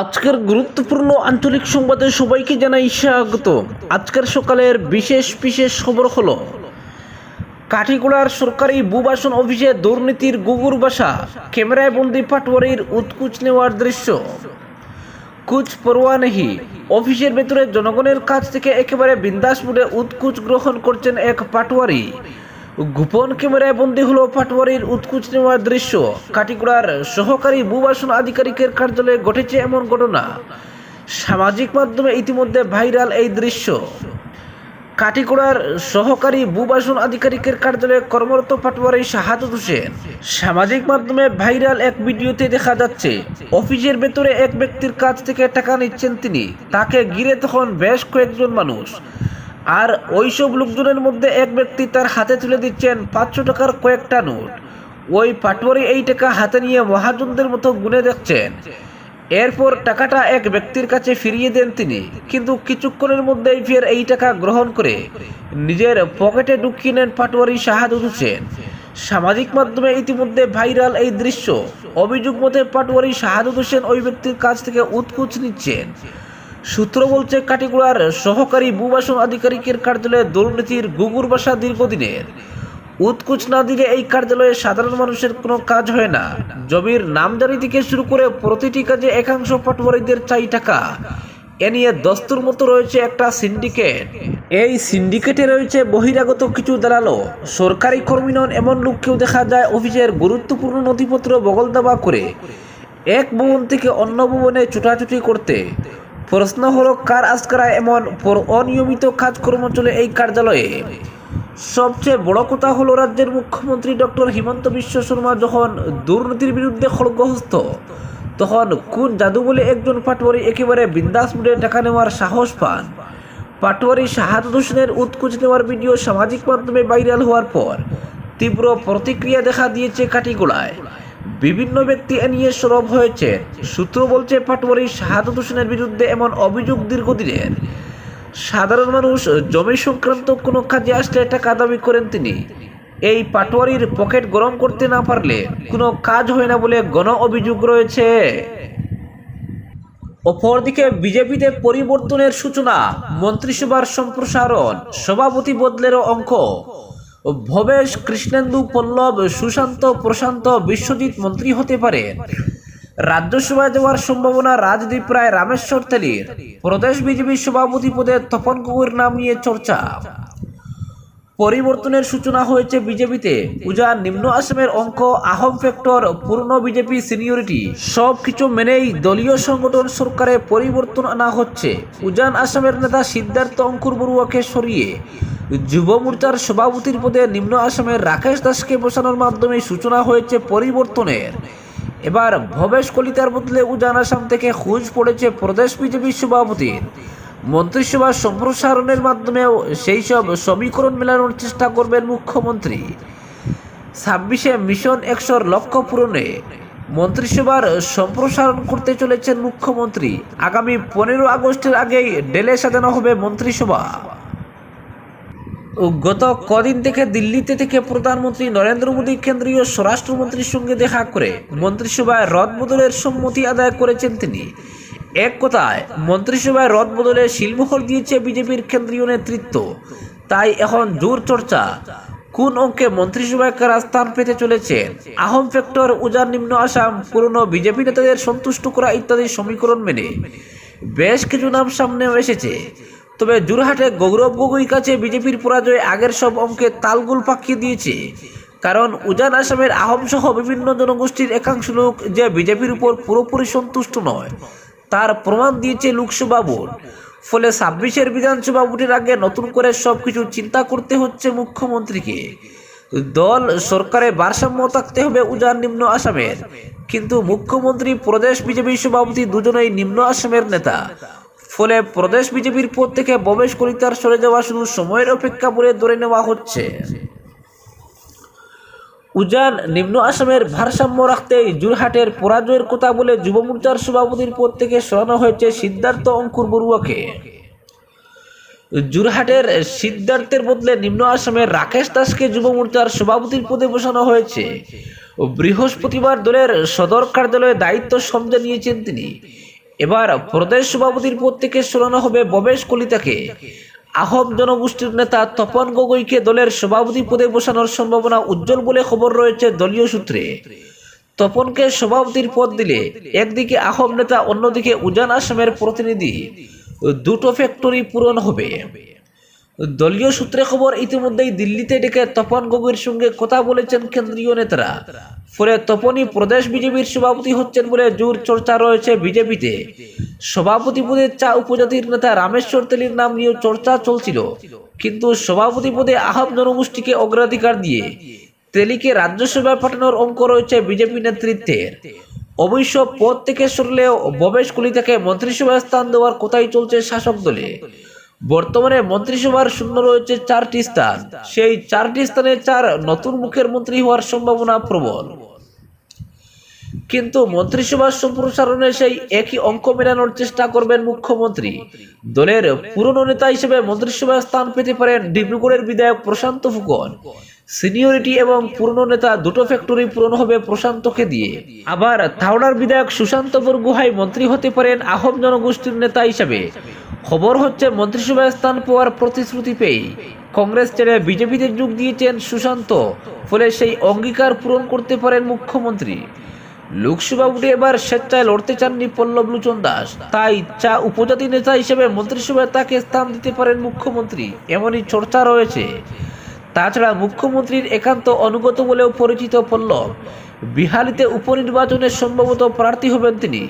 আজকের গুরুত্বপূর্ণ আঞ্চলিক সংবাদে সবাইকে জানাই স্বাগত। আজকের সকালের বিশেষ বিশেষ খবর হলো, কাঠিগোড়ার সরকারি ভূবাসন অফিসে দুর্নীতির গুগুর বাসা, ক্যামেরায় বন্দি পাটওয়ারির উৎকুচ নেওয়ার দৃশ্য। কুচ পরোয়া নেহি, অফিসের ভেতরে জনগণের কাছ থেকে একেবারে বিন্দাস মুডে উৎকুচ গ্রহণ করছেন এক পাটওয়ারি গোপন ক্যামেরায় বন্দি হলো পাটওয়ারির উৎকুচ নেওয়ার দৃশ্য। কাটিগুড়ার সহকারী ভূবাসন আধিকারিকের কার্যালয়ে ঘটেছে এমন ঘটনা। সামাজিক মাধ্যমে ইতিমধ্যে ভাইরাল এই দৃশ্য। কাটিগোড়ার সহকারী ভূবাসন আধিকারিকের কার্যালয়ে কর্মরত পাটোয়ারি শাহাদত হোসেন। সামাজিক মাধ্যমে ভাইরাল এক ভিডিওতে দেখা যাচ্ছে, অফিসের ভেতরে এক ব্যক্তির কাছ থেকে টাকা নিচ্ছেন তিনি। তাকে ঘিরে তখন বেশ কয়েকজন মানুষ। আর ওইসব লোকজনের মধ্যে এক ব্যক্তি তার হাতে তুলে দিচ্ছেন পাঁচশো টাকার কয়েকটা নোট। ওই পাটোয়ারি এই টাকা হাতে নিয়ে মহাজনদের মতো গুনে দেখছেন। এরপর টাকাটা এক ব্যক্তির কাছে ফিরিয়ে দেন তিনি। কিন্তু কিছুক্ষণের মধ্যেই ফের এই টাকা গ্রহণ করে নিজের পকেটে ঢুকিয়ে নেন পাটোয়ারি শাহাদুত হোসেন সামাজিক মাধ্যমে ইতিমধ্যে ভাইরাল এই দৃশ্য। অভিযোগ মতে পাটোয়ারি শাহাদুত হোসেন ওই ব্যক্তির কাছ থেকে উৎকুচ নিচ্ছেন। সূত্র বলছে কাটিগুড়ার সহকারী ভূবাসন আধিকারিকের কার্যালয়ে দুর্নীতির গুগুর বাসা দীর্ঘদিনের। উৎকুচ না দিলে এই কার্যালয়ে সাধারণ মানুষের কোনো কাজ হয় না। জমির নামজারি থেকে শুরু করে প্রতিটি কাজে একাংশ পাটওয়ারিদের চাই টাকা। এ নিয়ে দস্তুর মতো রয়েছে একটা সিন্ডিকেট। এই সিন্ডিকেটে রয়েছে বহিরাগত কিছু দালালো। সরকারি কর্মী নন এমন লোককেও দেখা যায় অফিসের গুরুত্বপূর্ণ নথিপত্র বগল দাবা করে। এক ভবন থেকে অন্য ভবনে ছুটাছুটি করতে। প্রশ্ন হলো, কার আজকারায় এমন পর- অনিয়মিত কাজকর্ম চলে এই কার্যালয়ে? সবচেয়ে বড় কথা হলো, রাজ্যের মুখ্যমন্ত্রী ডক্টর হিমন্ত বিশ্ব শর্মা যখন দুর্নীতির বিরুদ্ধে খড়গহস্ত, তখন কোন জাদু বলে একজন পাটোয়ারি একেবারে বিন্দাস মুডে টাকা নেওয়ার সাহস পান? পাটোয়ারি শাহাদ হোসেনের উৎকুচ নেওয়ার ভিডিও সামাজিক মাধ্যমে ভাইরাল হওয়ার পর তীব্র প্রতিক্রিয়া দেখা দিয়েছে কাটিগোড়ায়। বিভিন্ন ব্যক্তি এ নিয়ে সরব হয়েছে। সূত্র বলছে, পাটোয়ারি শাহাদ হোসেনের বিরুদ্ধে এমন অভিযোগ দীর্ঘদিনের। সাধারণ মানুষ জমি সংক্রান্ত কোনো কাজে আসলে টাকা দাবি করেন তিনি। এই পাটোয়ারির পকেট গরম করতে না পারলে কোনো কাজ হয় না বলে গণ অভিযোগ রয়েছে। অপরদিকে বিজেপিতে পরিবর্তনের সূচনা, মন্ত্রিসভার সম্প্রসারণ, সভাপতি বদলেরও অঙ্ক। ভবেশ কৃষ্ণেন্দু পল্লব সুশান্ত প্রশান্ত বিশ্বজিৎ মন্ত্রী হতে পারেন রাজ্যসভায় যাওয়ার সম্ভাবনা রাজদীপ রায় রামেশ্বর তেলির। প্রদেশ বিজেপি সভাপতি পদে তপন গগৈর নাম নিয়ে চর্চা। পরিবর্তনের সূচনা হয়েছে বিজেপিতে। উজান নিম্ন আসামের অঙ্ক, আহম ফ্যাক্টর, পূর্ণ বিজেপি সিনিয়রিটি, সব কিছু মেনেই দলীয় সংগঠন সরকারে পরিবর্তন আনা হচ্ছে। উজান আসামের নেতা সিদ্ধার্থ অঙ্কুর বড়ুয়াকে সরিয়ে যুব মোর্চার সভাপতির পদে নিম্ন আসামের রাকেশ দাসকে বসানোর মাধ্যমে সূচনা হয়েছে পরিবর্তনের। এবার ভবেশ কলিতার বদলে উজান আসাম থেকে খুঁজ পড়েছে প্রদেশ বিজেপি সভাপতির। মন্ত্রিসভা সম্প্রসারণের মাধ্যমেও সেই সব সমীকরণ মেলানোর চেষ্টা করবেন মুখ্যমন্ত্রী। ছাব্বিশে মিশন একশোর লক্ষ্য পূরণে মন্ত্রিসভার সম্প্রসারণ করতে চলেছেন মুখ্যমন্ত্রী। আগামী পনেরো আগস্টের আগেই ডেলে সাজানো হবে মন্ত্রিসভা। গত কদিন থেকে দিল্লিতে থেকে প্রধানমন্ত্রী নরেন্দ্র মোদী কেন্দ্রীয় স্বরাষ্ট্রমন্ত্রীর সঙ্গে দেখা করে মন্ত্রিসভায় রদবদলের সম্মতি আদায় করেছেন তিনি। এক কথায়, মন্ত্রিসভায় রদবদলে শিলমোহর দিয়েছে বিজেপির কেন্দ্রীয় নেতৃত্ব। তাই এখন জোর চর্চা। কোন অঙ্কে মন্ত্রিসভায় কারা স্থান পেতে চলেছেন আহম ফ্যাক্টর উজার নিম্ন আসাম, পুরনো বিজেপি নেতাদের সন্তুষ্ট করা ইত্যাদি সমীকরণ মেনে। বেশ কিছু নাম সামনে এসেছে। তবে জোরহাটে গৌরব গগৈ কাছে বিজেপির পরাজয় আগের সব অঙ্কে তালগুল পাকিয়ে দিয়েছে। কারণ উজান আসামের আহম সহ বিভিন্ন জনগোষ্ঠীর একাংশ লোক যে বিজেপির উপর পুরোপুরি সন্তুষ্ট নয়, তার প্রমাণ দিয়েছে লোকসভা ভোট। ফলে ছাব্বিশের বিধানসভা ভোটের আগে নতুন করে সবকিছু চিন্তা করতে হচ্ছে মুখ্যমন্ত্রীকে। দল, সরকারে ভারসাম্য থাকতে হবে উজান নিম্ন আসামের। কিন্তু মুখ্যমন্ত্রী, প্রদেশ বিজেপি সভাপতি দুজনেই নিম্ন আসামের নেতা। ফলে প্রদেশ বিজেপির পদ থেকে প্রবেশ কলিতার সরে যাওয়া শুধু সময়ের অপেক্ষা বলে ধরে নেওয়া হচ্ছে। উজান নিম্ন আসামের ভারসাম্য রাখতেই জোরহাটের পরাজয়ের কথা বলে যুব মোর্চার সভাপতির পদ থেকে সরানো হয়েছে সিদ্ধার্থ অঙ্কুর বড়ুয়াকে। জোরহাটের সিদ্ধার্থের বদলে নিম্ন আসামের রাকেশ দাসকে যুব মোর্চার সভাপতির পদে বসানো হয়েছে। বৃহস্পতিবার দলের সদর কার্যালয়ে দায়িত্ব সমঝে নিয়েছেন তিনি। এবার প্রদেশ সভাপতির পদ থেকে সরানো হবে ববেশ কলিতাকে। আহম জনগোষ্ঠীর নেতা তপন গগৈকে দলের সভাপতি পদে বসানোর সম্ভাবনা উজ্জ্বল বলে খবর রয়েছে দলীয় সূত্রে। তপনকে সভাপতির পদ দিলে একদিকে আহম নেতা, অন্যদিকে উজান আসামের প্রতিনিধি। দুটো ফ্যাক্টরি পূরণ হবে। দলীয় সূত্রে খবর, ইতিমধ্যেই দিল্লিতে ডেকে তপন গগৈর সঙ্গে কথা বলেছেন কেন্দ্রীয় নেতারা। ফলে তপনই প্রদেশ বিজেপির সভাপতি হচ্ছেন বলে জোর চর্চা রয়েছে বিজেপিতে। সভাপতি পদে চা উপজাতির নেতা রামেশ্বর তেলির নাম নিয়েও চর্চা চলছিল। কিন্তু সভাপতি পদে আহম জনগোষ্ঠীকে অগ্রাধিকার দিয়ে তেলিকে রাজ্যসভায় পাঠানোর অঙ্ক রয়েছে বিজেপি নেতৃত্বের। অবশ্য পদ থেকে সরলেও ববেশ কলিতাকে মন্ত্রিসভায় স্থান দেওয়ার কথাই চলছে শাসক দলে। বর্তমানে মন্ত্রিসভার শূন্য রয়েছে চারটি স্থান। সেই চারটি স্থানে চার নতুন মুখের মন্ত্রী হওয়ার সম্ভাবনা প্রবল। কিন্তু মন্ত্রিসভার সম্প্রসারণে সেই একই অঙ্ক মেলানোর চেষ্টা করবেন মুখ্যমন্ত্রী। দলের পুরনো নেতা হিসেবে মন্ত্রিসভায় স্থান পেতে পারেন ডিব্রুগড়ের বিধায়ক প্রশান্ত ফুকন। সিনিয়রিটি এবং পুরনো নেতা দুটো ফ্যাক্টরি পূরণ হবে প্রশান্তকে দিয়ে। আবার থাওড়ার বিধায়ক সুশান্ত বরগুহাই মন্ত্রী হতে পারেন আহম জনগোষ্ঠীর নেতা হিসেবে। খবর হচ্ছে, মন্ত্রিসভায় স্থান পাওয়ার প্রতিশ্রুতি পেয়ে কংগ্রেস ছেড়ে বিজেপিতে যোগ দিয়েছেন সুশান্ত, ফলে সেই অঙ্গীকার পূরণ করতে পারেন মুখ্যমন্ত্রী। লোকসভা উঠে এবার স্বেচ্ছায় লড়তে চাননি পল্লব লোচন দাস। তাই চা উপজাতি নেতা হিসেবে মন্ত্রিসভায় তাকে স্থান দিতে পারেন মুখ্যমন্ত্রী। এমনই চর্চা রয়েছে। তাছাড়া মুখ্যমন্ত্রীর একান্ত অনুগত বলেও পরিচিত পল্লব বিহারিতে উপনির্বাচনে সম্ভবত প্রার্থী হবেন তিনি।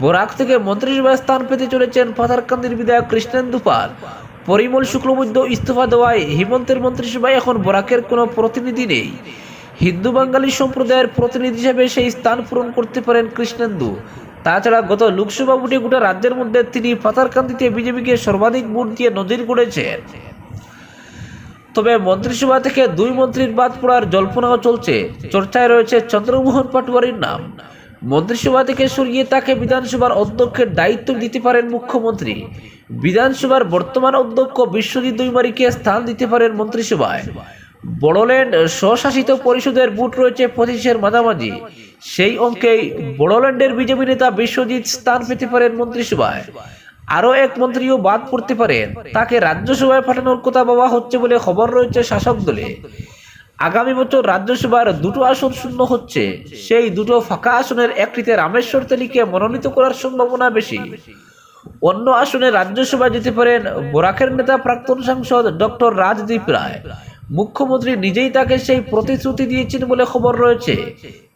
বরাক থেকে মন্ত্রিসভায় স্থান পেতে চলেছেন পাথারকান্দির বিধায়ক কৃষ্ণেন্দু পাল। পরিমল শুক্লবৈদ্য ইস্তফা দেওয়ায় হিমন্তের মন্ত্রিসভায় এখন বরাকের কোনো প্রতিনিধি নেই। হিন্দু বাঙালি সম্প্রদায়ের প্রতিনিধি হিসেবে সেই স্থান পূরণ করতে পারেন কৃষ্ণেন্দু। তাছাড়া গত লোকসভা ভোটে গোটা রাজ্যের মধ্যে তিনি পাতারকান্দিতে বিজেপিকে সর্বাধিক ভোট দিয়ে নজির গড়েছেন। তবে মন্ত্রিসভা থেকে দুই মন্ত্রীর বাদ পড়ার জল্পনাও চলছে। চর্চায় রয়েছে চন্দ্রমোহন পাটোয়ারির নাম। মন্ত্রিসভা থেকে সরিয়ে তাকে বিধানসভার অধ্যক্ষের দায়িত্ব দিতে পারেন মুখ্যমন্ত্রী। বিধানসভার বর্তমান অধ্যক্ষ বিশ্বজিৎ দৈমারিকে স্থান দিতে পারেন মন্ত্রিসভায়। বড়োল্যান্ড স্বশাসিত পরিষদের বুট রয়েছে পঁচিশের মাঝামাঝি। সেই অঙ্কেই বড়োল্যান্ডের বিজেপি নেতা বিশ্বজিৎ স্থান পেতে পারেন মন্ত্রিসভায়। আরও এক মন্ত্রীও বাদ পড়তে পারেন তাকে রাজ্যসভায় পাঠানোর কথা ভাবা হচ্ছে বলে খবর রয়েছে শাসক দলে। আগামী বছর রাজ্যসভার দুটো আসন শূন্য হচ্ছে। সেই দুটো ফাঁকা আসনের একটিতে রামেশ্বর তেলিকে মনোনীত করার সম্ভাবনা বেশি। অন্য আসনে রাজ্যসভায় যেতে পারেন বোরাকের নেতা প্রাক্তন সাংসদ ডক্টর রাজদীপ রায়। মুখ্যমন্ত্রী নিজেই তাকে সেই প্রতিশ্রুতি দিয়েছেন বলে খবর রয়েছে।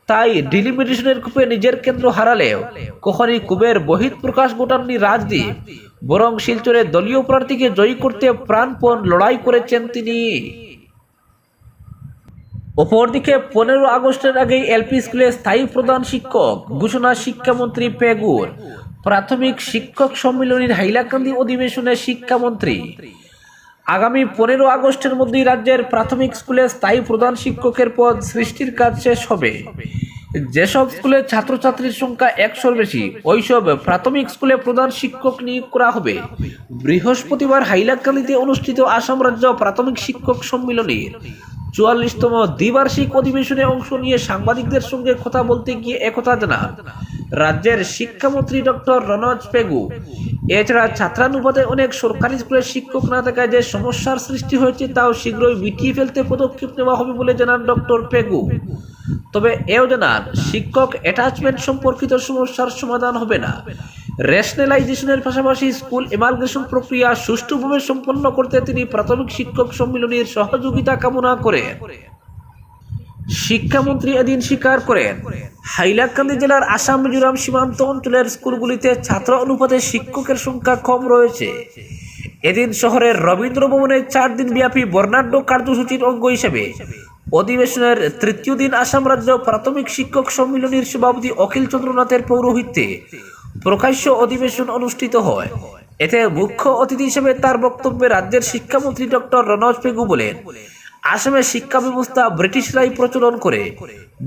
তাই ডিলিমিটেশনের কূপে নিজের কেন্দ্র হারালেও কখনই কুবের বহিত প্রকাশ গোটাননি রাজদীপ। বরং শিলচরে দলীয় প্রার্থীকে জয়ী করতে প্রাণপণ লড়াই করেছেন তিনি। অপরদিকে পনেরো আগস্টের আগেই এলপি স্কুলে স্থায়ী প্রধান শিক্ষক, ঘোষণা শিক্ষামন্ত্রী পেগুর, প্রাথমিক শিক্ষক সম্মিলনীর হাইলাকান্দি অধিবেশনে শিক্ষামন্ত্রী আগামী পনেরো আগস্টের মধ্যেই রাজ্যের প্রাথমিক স্কুলে স্থায়ী প্রধান শিক্ষকের পদ সৃষ্টির কাজ শেষ হবে। যেসব স্কুলে ছাত্রছাত্রীর সংখ্যা একশোর বেশি, ওইসব প্রাথমিক স্কুলে প্রধান শিক্ষক নিয়োগ করা হবে। বৃহস্পতিবার হাইলাকান্দিতে অনুষ্ঠিত আসাম রাজ্য প্রাথমিক শিক্ষক সম্মিলনীর চুয়াল্লিশতম দ্বিবার্ষিক অধিবেশনে অংশ নিয়ে সাংবাদিকদের সঙ্গে কথা বলতে গিয়ে একথা জানান রাজ্যের শিক্ষামন্ত্রী ডক্টর রনজ পেগু। এছাড়া ছাত্রানুপাতে অনেক সরকারি স্কুলের শিক্ষক না থাকায় যে সমস্যার সৃষ্টি হয়েছে তাও শীঘ্রই মিটিয়ে ফেলতে পদক্ষেপ নেওয়া হবে বলে জানান ডক্টর পেগু। তবে এও জানান, শিক্ষক অ্যাটাচমেন্ট সম্পর্কিত সমস্যার সমাধান হবে না। রেশনালাইজেশনের পাশাপাশি স্কুল এমালগেশন প্রক্রিয়া সুষ্ঠুভাবে সম্পন্ন করতে তিনি প্রাথমিক শিক্ষক সম্মিলনীর সহযোগিতা কামনা করেন। শিক্ষামন্ত্রী এদিন স্বীকার করেন, হাইলাকান্দি জেলার আসাম, মিজোরাম সীমান্ত অঞ্চলের স্কুলগুলিতে ছাত্র অনুপাতে শিক্ষকের সংখ্যা কম রয়েছে। এদিন শহরের রবীন্দ্র ভবনে চার দিন ব্যাপী বর্ণাঢ্য কার্যসূচির অঙ্গ হিসেবে অধিবেশনের তৃতীয় দিন আসাম রাজ্য প্রাথমিক শিক্ষক সম্মিলনীর সভাপতি অখিল চন্দ্রনাথের পৌরোহিত্যে প্রকাশ্য অধিবেশন অনুষ্ঠিত হয়। এতে মুখ্য অতিথি হিসেবে তার বক্তব্যে রাজ্যের শিক্ষামন্ত্রী ডক্টর রনজ পেগু বলেন আসামের শিক্ষা ব্যবস্থা ব্রিটিশরাই প্রচলন করে।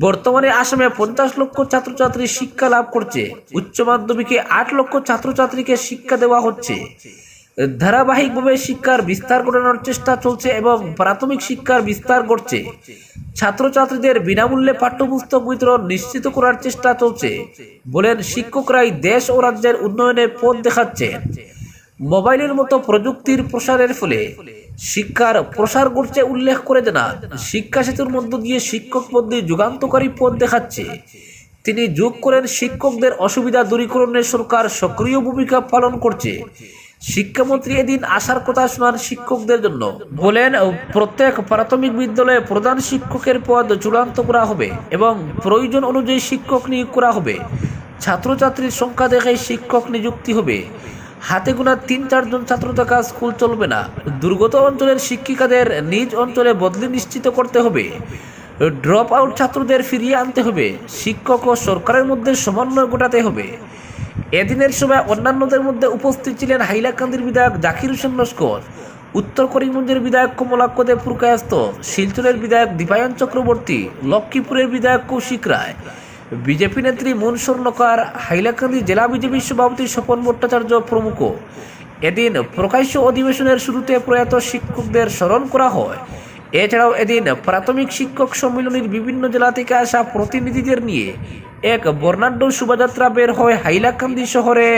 বর্তমানে আসামে পঞ্চাশ লক্ষ ছাত্রছাত্রী শিক্ষা লাভ করছে। উচ্চ মাধ্যমিকে আট লক্ষ ছাত্রছাত্রীকে শিক্ষা দেওয়া হচ্ছে। ধারাবাহিকভাবে শিক্ষার বিস্তার ঘটানোর চেষ্টা চলছে এবং প্রাথমিক শিক্ষার বিস্তার ঘটছে। ছাত্রছাত্রীদের বিনামূল্যে পাঠ্যপুস্তক বিতরণ নিশ্চিত করার চেষ্টা চলছে, বলেন শিক্ষকরাই দেশ ও রাজ্যের উন্নয়নে পথ দেখাচ্ছেন। মোবাইলের মতো প্রযুক্তির প্রসারের ফলে শিক্ষার প্রসার ঘটছে উল্লেখ করে জানান শিক্ষা সেতুর মধ্য দিয়ে শিক্ষক পদ্ধতি যুগান্তকারী পথ দেখাচ্ছে। তিনি যোগ করেন শিক্ষকদের অসুবিধা দূরীকরণে সরকার সক্রিয় ভূমিকা পালন করছে। শিক্ষামন্ত্রী এদিন আসার কথা শোনার শিক্ষকদের জন্য। বলেন, প্রত্যেক প্রাথমিক বিদ্যালয়ে প্রধান শিক্ষকের পদ চূড়ান্ত করা হবে এবং প্রয়োজন অনুযায়ী শিক্ষক নিয়োগ করা হবে। ছাত্রছাত্রীর সংখ্যা দেখে শিক্ষক নিযুক্তি হবে। হাতে গোনা তিন চারজন ছাত্র থাকা স্কুল চলবে না। দুর্গত অঞ্চলের শিক্ষিকাদের নিজ অঞ্চলে বদলি নিশ্চিত করতে হবে। ড্রপ আউট ছাত্রদের ফিরিয়ে আনতে হবে। শিক্ষক ও সরকারের মধ্যে সমন্বয় ঘটাতে হবে। এদিনের সময় অন্যান্যদের মধ্যে উপস্থিত ছিলেন হাইলাকান্দির বিধায়ক জাকির হোসেন লস্কর, উত্তর করিমগঞ্জের বিধায়ক কমলাক্ষ দেব পুরকায়স্ত শিলচরের বিধায়ক দীপায়ন চক্রবর্তী, লক্ষ্মীপুরের বিধায়ক কৌশিক রায় বিজেপি নেত্রী মন স্বর্ণকার হাইলাকান্দি জেলা বিজেপি সভাপতি স্বপন ভট্টাচার্য প্রমুখ। এদিন প্রকাশ্য অধিবেশনের শুরুতে প্রয়াত শিক্ষকদের স্মরণ করা হয়। এছাড়াও এদিন প্রাথমিক শিক্ষক সম্মিলনীর বিভিন্ন জেলা থেকে আসা প্রতিনিধিদের নিয়ে এক বর্ণাঢ্য শোভাযাত্রা বের হয় হাইলাকান্দি শহরে।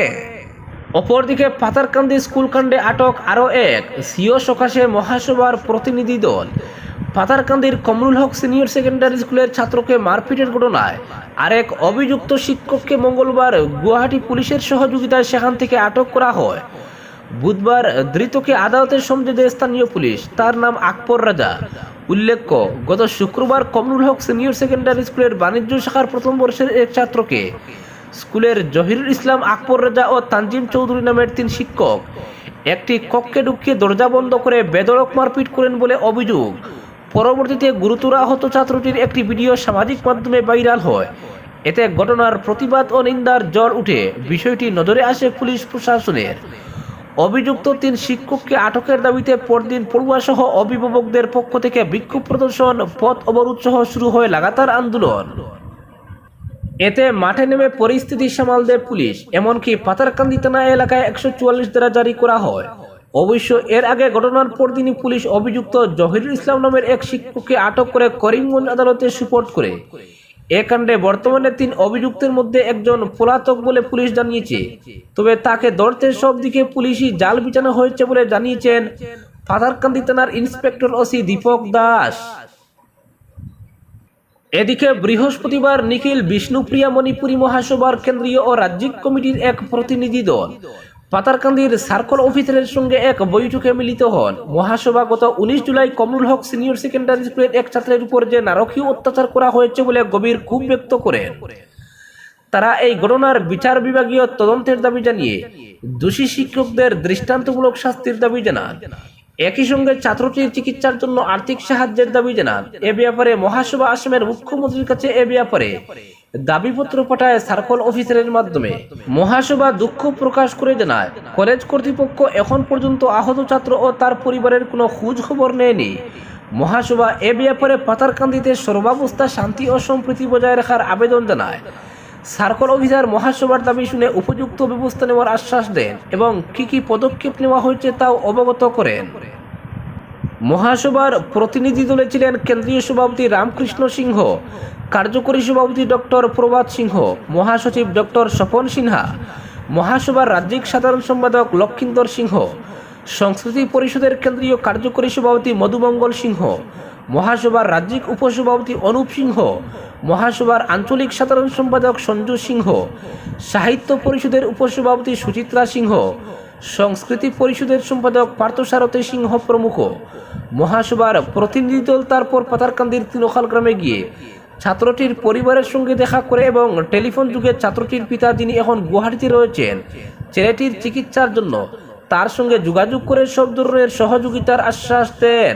অপরদিকে পাতারকান্দি স্কুলকাণ্ডে আটক আরও এক সিও সকাশে মহাসভার প্রতিনিধি দল। পাতারকান্দির কমরুল হক সিনিয়র সেকেন্ডারি স্কুলের ছাত্রকে মারপিটের ঘটনায় আরেক অভিযুক্ত শিক্ষককে মঙ্গলবার গুয়াহাটি পুলিশের সহযোগিতায় সেখান থেকে আটক করা হয়। বুধবার ধৃতকে আদালতে সমঝে স্থানীয় পুলিশ। তার নাম আকবর রাজা। উল্লেখ্য, গত শুক্রবার কমরুল হক সিনিয়র সেকেন্ডারি স্কুলের বাণিজ্য শাখার প্রথম বর্ষের এক ছাত্রকে স্কুলের জহিরুল ইসলাম, আকবর রাজা ও তানজিম চৌধুরী নামের তিন শিক্ষক একটি কক্ষে ঢুকিয়ে দরজা বন্ধ করে বেদরক মারপিট করেন বলে অভিযোগ। পরবর্তীতে গুরুতর আহত ছাত্রটির একটি ভিডিও সামাজিক মাধ্যমে ভাইরাল হয়। এতে ঘটনার প্রতিবাদ ও নিন্দার জল উঠে বিষয়টি নজরে আসে পুলিশ প্রশাসনের। অভিযুক্ত তিন শিক্ষককে আটকের দাবিতে পরদিন পড়ুয়াসহ অভিভাবকদের পক্ষ থেকে বিক্ষোভ প্রদর্শন, পথ অবরোধ সহ শুরু হয় লাগাতার আন্দোলন। এতে মাঠে নেমে পরিস্থিতি সামাল দেয় পুলিশ, এমনকি পাতারকান্দি থানা এলাকায় একশো চুয়াল্লিশ দ্বারা জারি করা হয়। অবশ্য এর আগে ঘটনার পরদিনই পুলিশ অভিযুক্ত জহিরুল ইসলাম নামের এক শিক্ষককে আটক করে করিমগঞ্জ আদালতে সুপোর্ট করে। এ কাণ্ডে বর্তমানে তিন অভিযুক্তের মধ্যে একজন পলাতক বলে পুলিশ জানিয়েছে। তবে তাকে ধরতে সব দিকে পুলিশই জাল বিছানো হয়েছে বলে জানিয়েছেন পাতারকান্দি থানার ইন্সপেক্টর ওসি দীপক দাস। এদিকে বৃহস্পতিবার নিখিল বিষ্ণুপ্রিয়া মণিপুরী মহাসভার কেন্দ্রীয় ও রাজ্যিক কমিটির এক প্রতিনিধি দল পাতারকান্দির সার্কল অফিসারের সঙ্গে এক বৈঠকে মিলিত হন। মহাসভা গত উনিশ July Kamrul Haque senior secondary স্কুলের এক ছাত্রের উপর যে নারকীয় অত্যাচার করা হয়েছে বলে গভীর ক্ষোভ ব্যক্ত করেন। তারা এই ঘটনার বিচার বিভাগীয় তদন্তের দাবি জানিয়ে দোষী শিক্ষকদের দৃষ্টান্তমূলক শাস্তির দাবি জানান। একই সঙ্গে ছাত্রটির চিকিৎসার জন্য আর্থিক সাহায্যের দাবি জানান। এ ব্যাপারে মহাসভা আসামের মুখ্যমন্ত্রীর কাছে এ ব্যাপারে দাবিপত্র পাঠায় সার্কল অফিসারের মাধ্যমে। মহাসভা দুঃখ প্রকাশ করে জানায়, কলেজ কর্তৃপক্ষ এখন পর্যন্ত আহত ছাত্র ও তার পরিবারের কোনো খোঁজ খবর নেয়নি। মহাসভা এ ব্যাপারে পাতারকান্দিতে সর্বাবস্থা শান্তি ও সম্প্রীতি বজায় রাখার আবেদন জানায়। সার্কল অফিসার মহাসভার দাবি শুনে উপযুক্ত ব্যবস্থা নেওয়ার আশ্বাস দেন এবং কি কি পদক্ষেপ নেওয়া হয়েছে তাও অবগত করেন। মহাসভার প্রতিনিধি দলে ছিলেন কেন্দ্রীয় সভাপতি রামকৃষ্ণ সিংহ, কার্যকরী সভাপতি ডক্টর প্রভাত সিংহ, মহাসচিব ডক্টর স্বপন সিনহা, মহাসভার রাজ্যিক সাধারণ সম্পাদক লক্ষিন্দর সিংহ, সংস্কৃতি পরিষদের কেন্দ্রীয় কার্যকরী সভাপতি মধুমঙ্গল সিংহ মহাসভার রাজ্যিক উপসভাপতি অনুপ সিংহ, মহাসভার আঞ্চলিক সাধারণ সম্পাদক সঞ্জু সিংহ, সাহিত্য পরিষদের উপসভাপতি সুচিত্রা সিংহ, সংস্কৃতি পরিষদের সম্পাদক পার্থসারথী সিংহ প্রমুখ, মহাসভার প্রতিনিধি দল তারপর পাতারকান্দির তিনখাল গ্রামে গিয়ে ছাত্রটির পরিবারের সঙ্গে দেখা করে এবং টেলিফোন যুগে ছাত্রটির পিতা যিনি এখন গুয়াহাটিতে রয়েছেন, ছেলেটির চিকিৎসার জন্য তার সঙ্গে যোগাযোগ করে সব ধরনের সহযোগিতার আশ্বাস দেন।